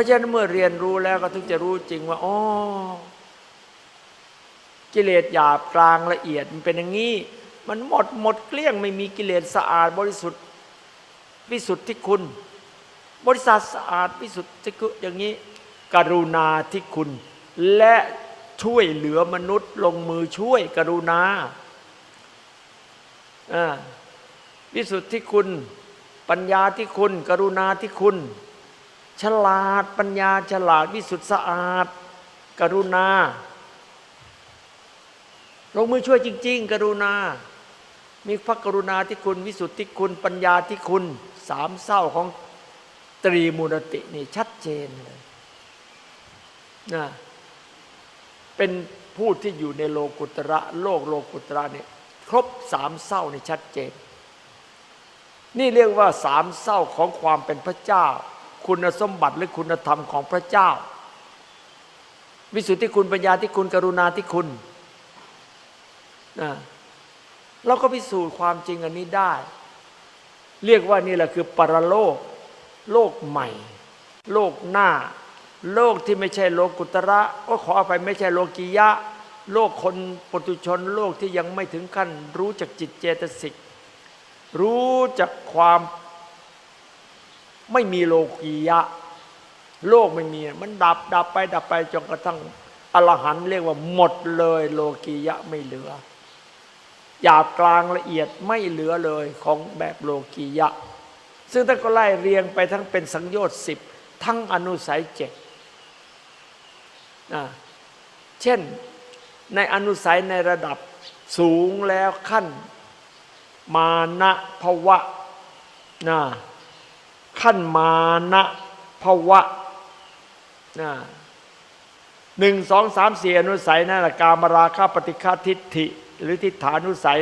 ราะฉะนั้นเมื่อเรียนรู้แล้วก็ถึงจะรู้จริงว่าอ๋อกิเลสหยาบกลางละเอียดมันเป็นอย่างนี้ มันหมดหมดเกลี้ยงไม่มีกิเลสสะอาดบริสุทธิ์วิสุทธิคุณ บริษัทสะอาดวิสุทธิคุณอย่างนี้ กรุณาที่คุณ และช่วยเหลือมนุษย์ลงมือช่วยกรุณาอ่าวิสุทธิคุณ ปัญญาที่คุณ กรุณาที่คุณ ฉลาดปัญญาฉลาดวิสุทธิสะอาด กรุณาลงมือช่วยจริง ๆ กรุณา มีพระกรุณาที่คุณ วิสุทธิคุณ ปัญญาที่คุณสามเศร้าของตรีมูลตินี่ชัดเจนเลยนะเป็นผู้ที่อยู่ในโลกุตระ โลกโลกุตระเนี่ยครบสามเศร้านี่ชัดเจน นี่เรียกว่าสามเศร้าของความเป็นพระเจ้า คุณสมบัติหรือคุณธรรมของพระเจ้า วิสุทธิคุณปัญญาที่คุณกรุณาที่คุณนะเราก็พิสูจน์ความจริงอันนี้ได้ เรียกว่านี่แหละคือปรโลก โลกใหม่ โลกหน้า โลกที่ไม่ใช่โลกกุตระ ก็ขออภัยไม่ใช่โลกียะ โลกคนปุถุชน โลกที่ยังไม่ถึงขั้น รู้จักจิตเจตสิก รู้จักความ ไม่มีโลกียะ โลกไม่มี มันดับดับไปดับไปจนกระทั่งอรหันเรียกว่าหมดเลย โลกียะไม่เหลือหยาบกลางละเอียดไม่เหลือเลยของแบบโลกียะ ซึ่งท่านก็ไล่เรียงไปทั้งเป็นสังโยชน์สิบทั้งอนุสัยเจ็ดนะเช่นในอนุสัยในระดับสูงแล้วขั้น มานะภวะนะ ขั้นมานะภวะนะหนึ่งสองสามสี่อนุสัยนั่นแหละกามราคะปฏิฆาทิฏฐิ หรือทิฏฐานุสัย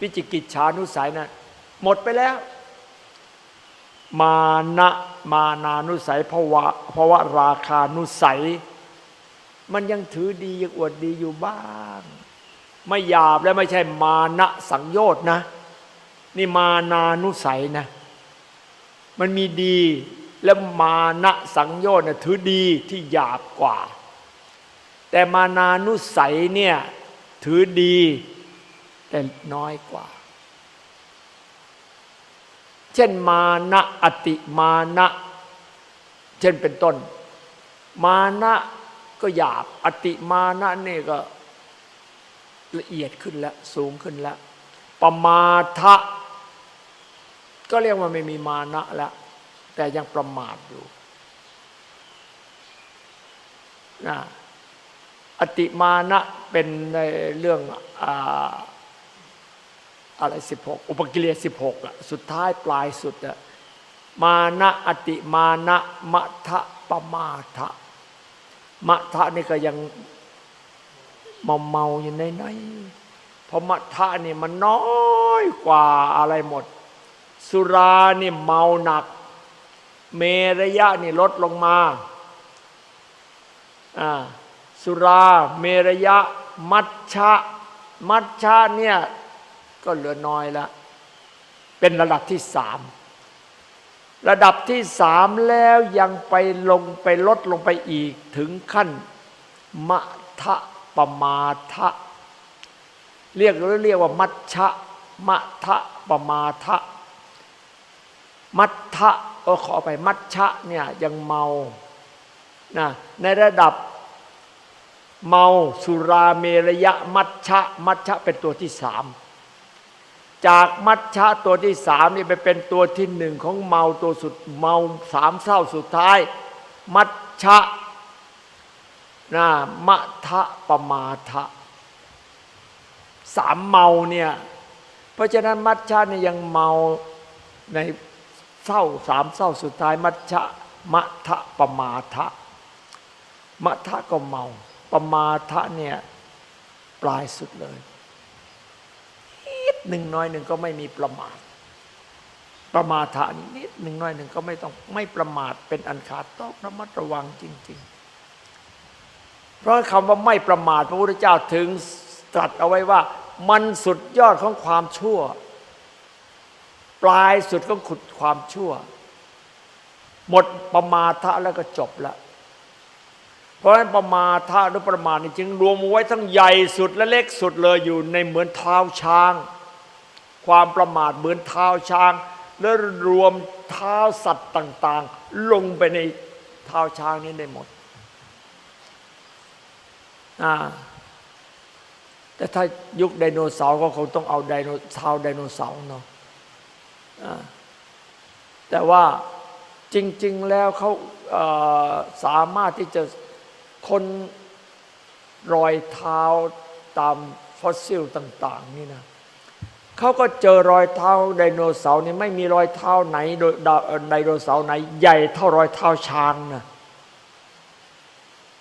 วิจิกิจฉานุสัยนะหมดไปแล้ว มานะมานานุสัยภวะภวะราคานุสัย มันยังถือดียังอวดดีอยู่บ้าง ไม่หยาบและไม่ใช่มานะสังโยชน์นะ นี่มานานุสัยนะ มันมีดีและมานะสังโยชน์ถือดีที่หยาบกว่า แต่มานานุสัยเนี่ยถือดีแต่น้อยกว่า เช่นมานะอติมานะ เช่นเป็นต้น มานะก็หยาบอติมานะนี่ก็ละเอียดขึ้นแล้ว สูงขึ้นแล้วปมาทะ ก็เรียกว่าไม่มีมานะแล้วแต่ยังประมาทอยู่นะอติมานะเป็นในเรื่องออะไรสิบหกอุปกิเลสสิบหกอะสุดท้ายปลายสุดอะมานะอติมานะมะทะปมาทะมะทะนี่ก็ยังเมาเมาอยู่ในในเพราะมะทะนี่มันน้อยกว่าอะไรหมด สุรานี่เมาหนัก เมระยะนี่ลดลงมาอ่าสุราเมระยะ มัชชะ มัชชะเนี่ยก็เหลือน้อยแล้วเป็นระดับที่สามระดับที่สามแล้วยังไปลงไปลดลงไปอีกถึงขั้นมะทะปมาทะ เรียกเรียกว่ามัชชะมะทะปมาทะ มัททะเออขอไปมัชชะเนี่ยยังเมานะในระดับเมาสุราเมรยะมัชชะมัชชะเป็นตัวที่สามจากมัชชะตัวที่สามนี่ไปเป็นตัวที่หนึ่งของเมาตัวสุดเมาสามเศร้าสุดท้าย มัชชะนะมะทะปมาทะสามเมาเนี่ยเพราะฉะนั้นมัชชะเนี่ยยังเมาใน เศร้าสามเศร้าสุดท้ายมัชะมะทะปมาทะมะทะก็เมาปมาทะเนี่ยปลายสุดเลยนิดหนึ่งน้อยหนึ่งก็ไม่มีประมาท ประมาทะนี่นิดหนึ่งน้อยหนึ่งก็ไม่ต้องไม่ประมาทเป็นอันขาดต้องระมัดระวังจริง ๆ เพราะคำว่าไม่ประมาทพระพุทธเจ้าถึงตรัสเอาไว้ว่า มันสุดยอดของความชั่ว ปลายสุดของขุดความชั่ว หมดประมาทะแล้วก็จบละเพราะฉะนั้นประมาทะหรือประมาทนี่จึงรวมไว้ทั้งใหญ่สุดและเล็กสุดเลยอยู่ในเหมือนเท้าช้าง ความประมาทเหมือนเท้าช้าง และรวมเท้าสัตว์ต่าง ๆ ลงไปในเท้าช้างนี้ได้หมดอ่าแต่ถ้ายุคไดโนเสาร์ก็คงต้องเอาไดโนเท้าไดโนเสาร์เนาะ แต่ว่าจริง ๆ แล้วเขาสามารถที่จะคนรอยเท้าตามฟอสซิลต่าง ๆ นี่นะเขาก็เจอรอยเท้าไดโนเสาร์นี่ไม่มีรอยเท้าไหนโดยไดโนเสาร์ไหน ใหญ่เท่ารอยเท้าช้างนะ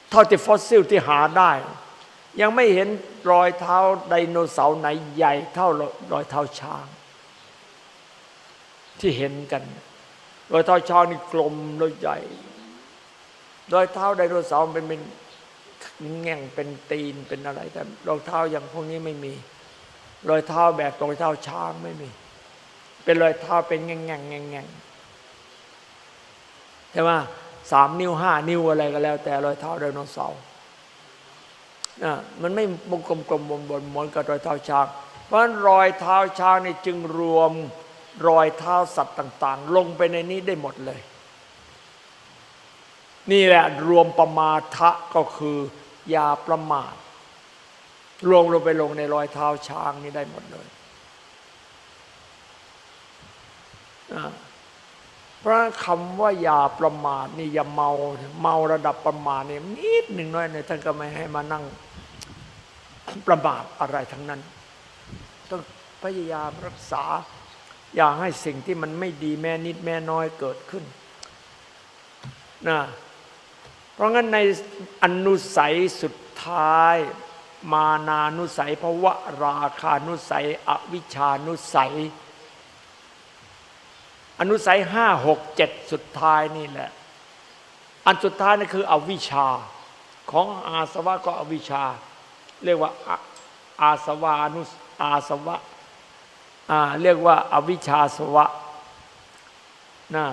เท่าที่ฟอสซิลที่หาได้ ยังไม่เห็นรอยเท้าไดโนเสาร์ไหนใหญ่เท่ารอยเท้าช้าง ที่เห็นกันรอยเท้าช้างนี่กลมแล้วใหญ่รอยเท้าไดโนเสาร์เป็นเป็นแง่งเป็นตีนเป็นอะไร แต่รอยเท้าอย่างพวกนี้ไม่มี รอยเท้าแบบรอยเท้าช้างไม่มี เป็นรอยเท้าเป็นแง่งแง่งแง่งแง่งใช่ไหมสามนิ้วห้านิ้วอะไรก็แล้ว แต่รอยเท้าไดโนเสาร์นะมันไม่บงกลมกลมบนบนเหมือนกับรอยเท้าช้าง เพราะฉะนั้นรอยเท้าช้างนี่จึงรวม รอยเท้าสัตว์ต่าง ๆ ลงไปในนี้ได้หมดเลย นี่แหละรวมประมาทะก็คือยาประมาทรวมลงไปลงในรอยเท้าช้างนี่ได้หมดเลยเพราะคำว่าอย่าประมาทนี่อย่าเมาเมาระดับประมาทนี่นิดหนึ่งน้อยเนี่ยท่านก็ไม่ให้มานั่งประมาทอะไรทั้งนั้น ต้องพยายามรักษา อย่าให้สิ่งที่มันไม่ดีแม่นิดแม่น้อยเกิดขึ้นนะเพราะงั้นในอนุสัยสุดท้าย มานานุสัยภวะราคานุสัย อวิชานุสัย อนุสัยห้าหกเจ็ดสุดท้ายนี่แหละ อันสุดท้ายนี่คือ อวิชา ของอาสวะก็อวิชา เรียกว่าอาอาสวานุอาสวะ เรียกว่าอวิชชาสวะนะ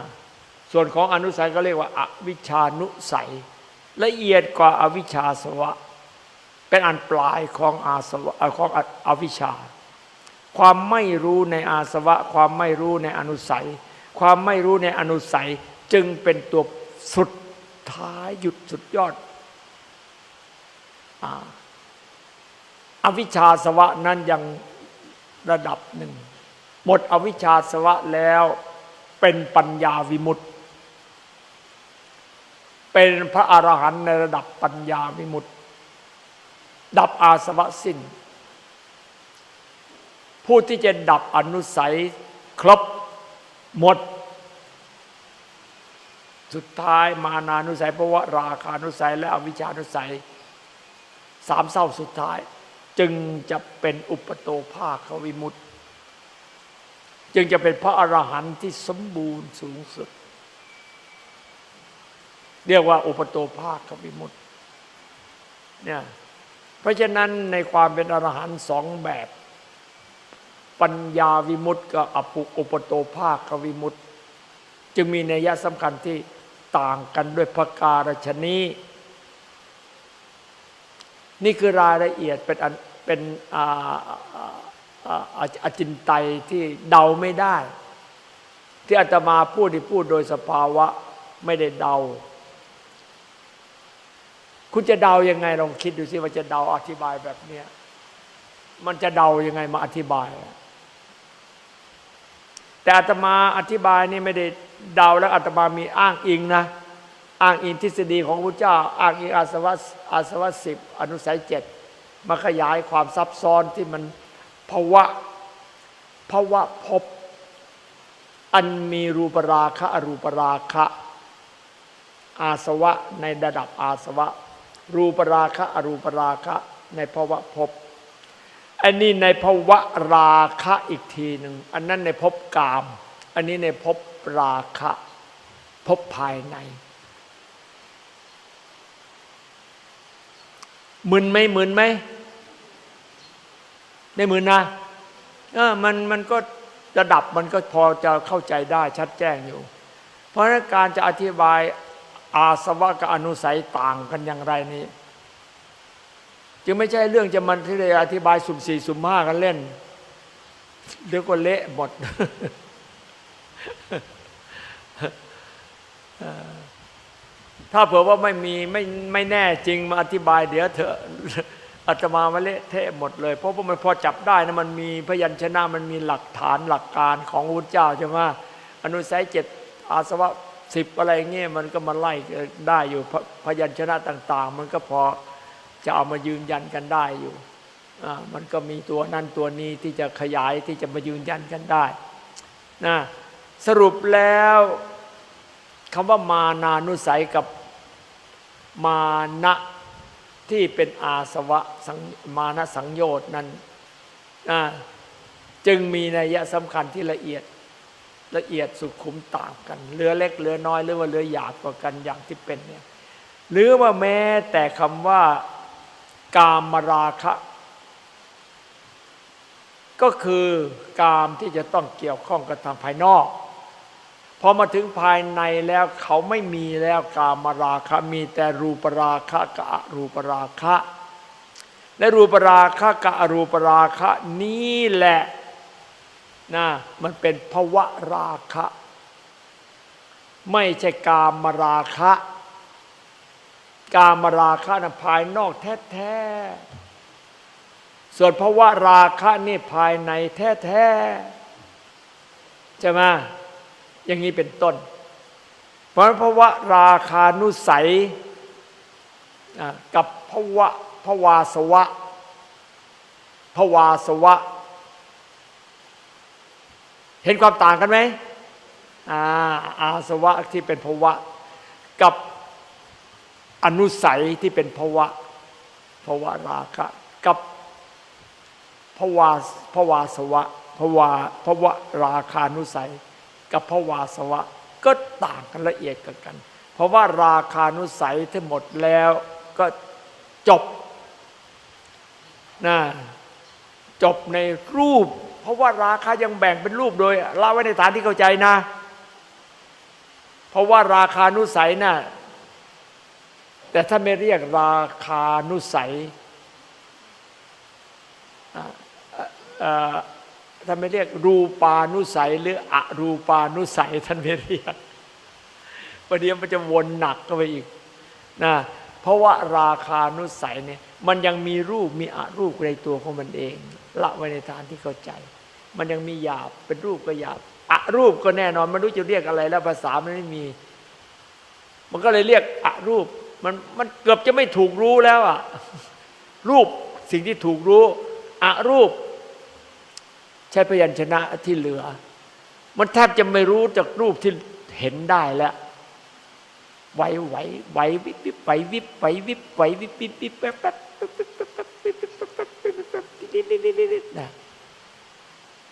ส่วนของอนุสัยก็เรียกว่าอวิชานุสัย ละเอียดกว่าอวิชชาสวะ เป็นอันปลายของอาสวะเอ่อของอวิชชา ความไม่รู้ในอาสวะ ความไม่รู้ในอนุสัย ความไม่รู้ในอนุสัยจึงเป็นตัวสุดท้ายหยุดสุดยอดออวิชชาสวะนั้นยัง ระดับหนึ่ง หมดอวิชชาสวะแล้วเป็นปัญญาวิมุตติ เป็นพระอรหันต์ในระดับปัญญาวิมุตติ ดับอาสวะสิ้น ผู้ที่จะดับอนุสัยครบหมด สุดท้ายมานานุสัยเพราะว่าราคานุสัย และอวิชชานุสัยสามเศร้าสุดท้าย จึงจะเป็นอุปโตภาควิมุตติจึงจะเป็นพระอรหันต์ที่สมบูรณ์สูงสุด เรียกว่าอุปโตภาควิมุตติเนี่ยเพราะฉะนั้นในความเป็นอรหันต์สองแบบ ปัญญาวิมุตติกับอปุอุปโตภาควิมุตติ จึงมีนัยสำคัญที่ต่างกันด้วยพระการชนี นี่คือรายละเอียดเป็นเป็นอาจินไตยที่เดาไม่ได้ ที่อาตมาพูดที่พูดโดยสภาวะไม่ได้เดา คุณจะเดายังไงลองคิดดูสิว่าจะเดาอธิบายแบบเนี้ยมันจะเดายังไงมาอธิบาย แต่อาตมาอธิบายนี่ไม่ได้เดาแล้วอาตมามีอ้างอิงนะ อ้างอิงทฤษฎีของพระเจ้า อ้างอิงอาสวะอาสวะสิบอนุสัยเจ็ดมาขยายความซับซ้อนที่มันภาวะภาวะพบ อันมีรูปราคะอรูปราคะ อาสวะในระดับอาสวะ รูปราคะอรูปราคะในภาวะพบอันนี้ในภาวะราคะอีกทีหนึ่งอันนั้นในภพกาม อันนี้ในภพราคะภพภายใน มึนไหมมึนไหมได้มึนนะเออมันมันก็ระดับมันก็พอจะเข้าใจได้ชัดแจ้งอยู่ เพราะนั้นการจะอธิบายอาสวะกับอนุสัยต่างกันอย่างไรนี้ จึงไม่ใช่เรื่องจะมันที่เลยอธิบายสุ่มสี่สุ่มห้ากันเล่นเดี๋ยวก็เละหมด ถ้าเผื่อว่าไม่มีไม่ไม่แน่จริงมาอธิบายเดี๋ยวเถอะอาตมามาเละเทะหมดเลย เพราะว่ามันพอจับได้นะมันมีพยัญชนะมันมีหลักฐานหลักการของพระพุทธเจ้าใช่ไหมอนุสัยเจ็ดอาสวะสิบอะไรเงี้ยมันก็มาไล่ได้อยู่พยัญชนะต่าง ๆ มันก็พอจะเอามายืนยันกันได้อยู่มันก็มีตัวนั้นตัวนี้ที่จะขยายที่จะมายืนยันกันได้นะสรุปแล้วคำว่ามานานุสัยกับ มานะที่เป็นอาสวะสังมานะสังโยชน์นั้นจึงมีนัยสำคัญที่ละเอียดละเอียดสุขุมต่างกันเรือเล็กเรือน้อยหรือว่าเรือหยาบกว่ากันอย่างที่เป็นเนี่ยหรือว่าแม้แต่คำว่ากามราคะ ก็คือ กามที่จะต้องเกี่ยวข้องกับทางภายนอก พอมาถึงภายในแล้วเขาไม่มีแล้วกามราคะมีแต่รูปราคะกับอรูปราคะ และรูปราคะกับอรูปราคะนี่แหละนะมันเป็นภวะราคะ ไม่ใช่กามราคะ กามราคะนะภายนอกแท้ๆส่วนภวะราคะนี่ภายในแท้ๆใช่ไหม อย่างนี้เป็นต้น เพราะภาวะราคานุสัยกับภาวะภวาสวะภวาสวะ เห็นความต่างกันไหมอาอาสวะที่เป็นภวะ กับอนุสัยที่เป็นภวะภวะราคะกับภวาภวาสวะภวาภวะราคานุสัย กับภวาสวะ ก็ต่างกันละเอียดกันกัน เพราะว่าราคานุสัยทั้งหมดแล้วก็จบนะจบในรูป เพราะว่าราคายังแบ่งเป็นรูปโดยเละไว้ในฐานที่เข้าใจนะ เพราะว่าราคานุสัยนะ่ะแต่ถ้าไม่เรียกราคานุสัยอ่า ท่านไม่เรียกรูปานุสัยหรืออรูปานุสัยท่านไม่เรียกประเดี๋ยวมันจะวนหนักก็ไปอีกนะเพราะว่าราคานุสัยเนี่ยมันยังมีรูปมีอรูปในตัวของมันเอง ละไว้ในฐานที่เข้าใจ มันยังมีหยาบเป็นรูปก็หยาบอรูปก็แน่นอนไม่รู้จะเรียกอะไรแล้วภาษามันไม่มี มันก็เลยเรียกอรูปมันมันเกือบจะไม่ถูกรู้แล้วอะรูปสิ่งที่ถูกรู้อรูป ใช้พยัญชนะที่เหลือ มันแทบจะไม่รู้จากรูปที่เห็นได้แล้วไหวไหวไหววิบวิบไหววิบไหววิบไหววิบวิบวิบแป๊บแป๊บแป๊บแป๊บแป๊บแป๊บแป๊บแป๊บแป๊บแป๊บแป๊บแป๊บแป๊บแป๊บแป๊บแป๊บแป๊บแป๊บนะ